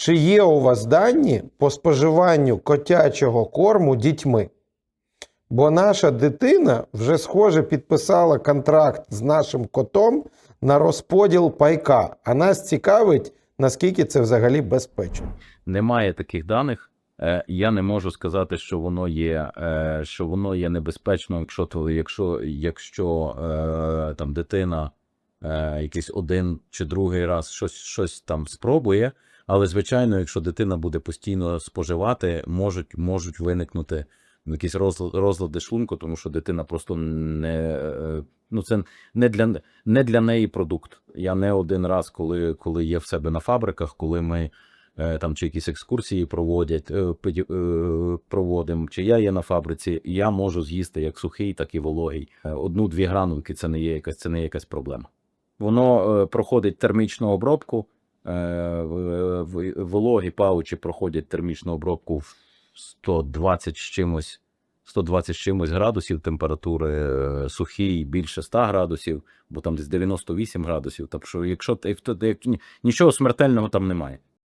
Чи є у вас дані по споживанню котячого корму дітьми? Бо наша дитина вже схоже підписала контракт з нашим котом на розподіл пайка. А нас цікавить, наскільки це взагалі безпечно. Немає таких даних. Е, Я не можу сказати, що воно є, е, що воно є небезпечно, якщо то, якщо, якщо е, там дитина якийсь один чи другий раз щось, щось там спробує. Але звичайно, якщо дитина буде постійно споживати, можуть, можуть виникнути якісь розла- розлади шлунку, тому що дитина просто не е, ну це не для не для неї продукт. Я не один раз, коли, коли є в себе на фабриках, коли ми е, там чи якісь екскурсії проводять, е, проводимо, чи я є на фабриці, я можу з'їсти як сухий, так і вологий. Одну-дві гранулки це не є якась, це не є якась проблема. Воно проходить термічну обробку. Е, Вологі паучі проходять термічну обробку в 120 з чимось. 120 з чимось градусів температури, е, сухий більше 100 градусів, бо там десь 98 градусів. Тобто, що, якщо нічого смертельного там немає.